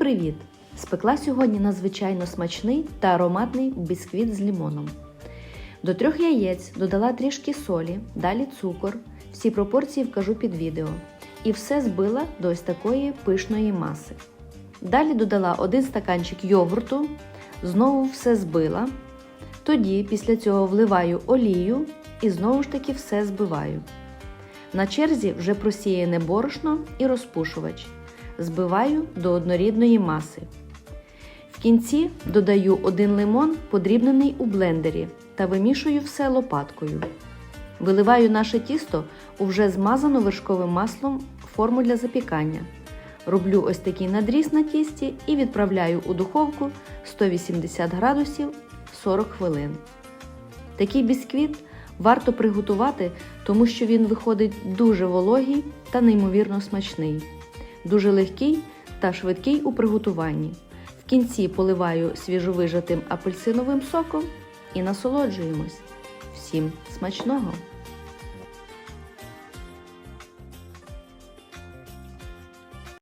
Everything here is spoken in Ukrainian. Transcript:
привіт! Спекла сьогодні надзвичайно смачний та ароматний бісквіт з лімоном. До трьох яєць додала трішки солі, далі цукор. Всі пропорції вкажу під відео. І все збила до ось такої пишної маси. Далі додала один стаканчик йогурту, знову все збила. Тоді після цього вливаю олію і знову ж таки все збиваю. На черзі вже просіяне борошно і розпушувач. Збиваю до однорідної маси. В кінці додаю один лимон, подрібнений у блендері, та вимішую все лопаткою. Виливаю наше тісто у вже змазану вершковим маслом форму для запікання. Роблю ось такий надріз на тісті і відправляю у духовку 180 градусів 40 хвилин. Такий бісквіт варто приготувати, тому що він виходить дуже вологий та неймовірно смачний, дуже легкий та швидкий у приготуванні. В кінці поливаю свіжовижатим апельсиновим соком і насолоджуємось. Всім смачного!